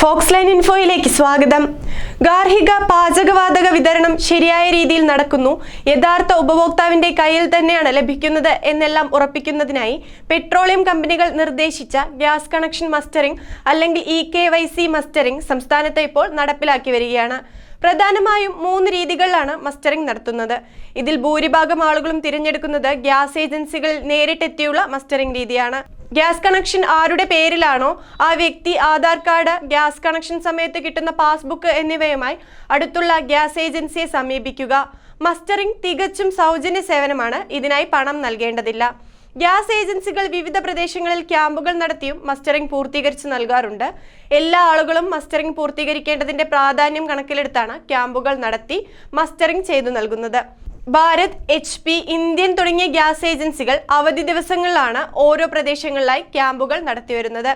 Fox line ഇൻഫോയിലേക്ക് സ്വാഗതം. ഗാർഹിക പാചകവാതക വിതരണം ശരിയായ രീതിയിൽ നടക്കുന്നു. യഥാർത്ഥ ഉപഭോക്താവിന്റെ കയ്യിൽ തന്നെയാണ് ലഭിക്കുന്നത് എന്നെല്ലാം ഉറപ്പിക്കുന്നതിനായി പെട്രോളിയം കമ്പനികൾ നിർദ്ദേശിച്ച ഗ്യാസ് കണക്ഷൻ മസ്റ്ററിംഗ് അല്ലെങ്കിൽ E K Y C mustering സംസ്ഥാനത്ത് ഇപ്പോൾ നടപ്പിലാക്കി വരികയാണ്. പ്രധാനമായും മൂന്ന് രീതികളിലാണ് മസ്റ്ററിംഗ് നടത്തുന്നത്. ഇതിൽ ഭൂരിഭാഗം ആളുകളും തിരഞ്ഞെടുക്കുന്നത് ഗ്യാസ് ഏജൻസികളിൽ നേരിട്ടെത്തിയുള്ള മസ്റ്ററിംഗ് രീതിയാണ്. ഗ്യാസ് കണക്ഷൻ ആരുടെ പേരിലാണോ? ആ വ്യക്തി ആധാർ കാർഡ് ഗ്യാസ് കണക്ഷൻ സമയത്ത് കിട്ടുന്ന പാസ്ബുക്ക് എന്നിവയുമായി അടുത്തുള്ള ഗ്യാസ് ഏജൻസിയെ സമീപിക്കുക. മസ്റ്ററിംഗ് തികച്ചും സൗജന്യ സേവനമാണ്. ഇതിനായി പണം നൽകേണ്ടതില്ല. ഗ്യാസ് ഏജൻസികൾ വിവിധ പ്രദേശങ്ങളിൽ ക്യാമ്പുകൾ നടത്തിയും മസ്റ്ററിംഗ് പൂർത്തീകരിച്ച് നൽകാറുണ്ട്. എല്ലാ ആളുകളും മസ്റ്ററിംഗ് പൂർത്തീകരിക്കേണ്ടതിന്റെ പ്രാധാന്യം കണക്കിലെടുത്താണ് ക്യാമ്പുകൾ നടത്തി മസ്റ്ററിംഗ് ചെയ്തു നൽകുന്നത്. ഭാരത് എച്ച് പി ഇന്ത്യൻ തുടങ്ങിയ ഗ്യാസ് ഏജൻസികൾ അവധി ദിവസങ്ങളിലാണ് ഓരോ പ്രദേശങ്ങളിലായി ക്യാമ്പുകൾ നടത്തിവരുന്നത്.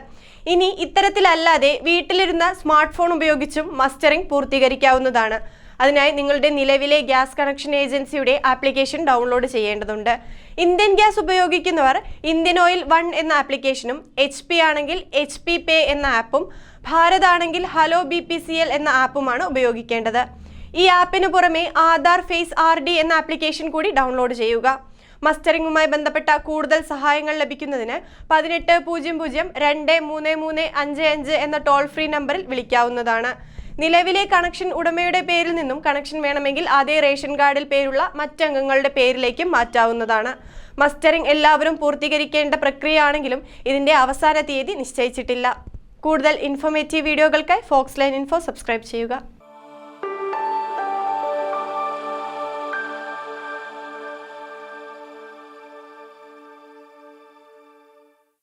ഇനി ഇത്തരത്തിലല്ലാതെ വീട്ടിലിരുന്ന സ്മാർട്ട് ഫോൺ ഉപയോഗിച്ചും മസ്റ്ററിംഗ് പൂർത്തീകരിക്കാവുന്നതാണ്. അതിനായി നിങ്ങളുടെ നിലവിലെ ഗ്യാസ് കണക്ഷൻ ഏജൻസിയുടെ ആപ്ലിക്കേഷൻ ഡൗൺലോഡ് ചെയ്യേണ്ടതുണ്ട്. ഇന്ത്യൻ ഗ്യാസ് ഉപയോഗിക്കുന്നവർ ഇന്ത്യൻ ഓയിൽ വൺ എന്ന ആപ്ലിക്കേഷനും എച്ച് പി ആണെങ്കിൽ എച്ച് പി പേ എന്ന ആപ്പും ഭാരത് ആണെങ്കിൽ hello B P C L എന്ന ആപ്പുമാണ് ഉപയോഗിക്കേണ്ടത്. ഈ ആപ്പിന് പുറമെ ആധാർ ഫേസ് ആർ ഡി എന്ന ആപ്ലിക്കേഷൻ കൂടി ഡൗൺലോഡ് ചെയ്യുക. മസ്റ്ററിംഗുമായി ബന്ധപ്പെട്ട കൂടുതൽ സഹായങ്ങൾ ലഭിക്കുന്നതിന് പതിനെട്ട് പൂജ്യം പൂജ്യം രണ്ട് മൂന്ന് മൂന്ന് അഞ്ച് അഞ്ച് എന്ന ടോൾ ഫ്രീ നമ്പറിൽ വിളിക്കാവുന്നതാണ്. നിലവിലെ കണക്ഷൻ ഉടമയുടെ പേരിൽ നിന്നും കണക്ഷൻ വേണമെങ്കിൽ അതേ റേഷൻ കാർഡിൽ പേരുള്ള മറ്റംഗങ്ങളുടെ പേരിലേക്കും മാറ്റാവുന്നതാണ്. മസ്റ്ററിംഗ് എല്ലാവരും പൂർത്തീകരിക്കേണ്ട പ്രക്രിയയാണെങ്കിലും ഇതിന്റെ അവസാന തീയതി നിശ്ചയിച്ചിട്ടില്ല. കൂടുതൽ ഇൻഫോർമേറ്റീവ് വീഡിയോകൾക്കായി ഫോക്സ് ലൈൻ ഇൻഫോ സബ്സ്ക്രൈബ് ചെയ്യുക.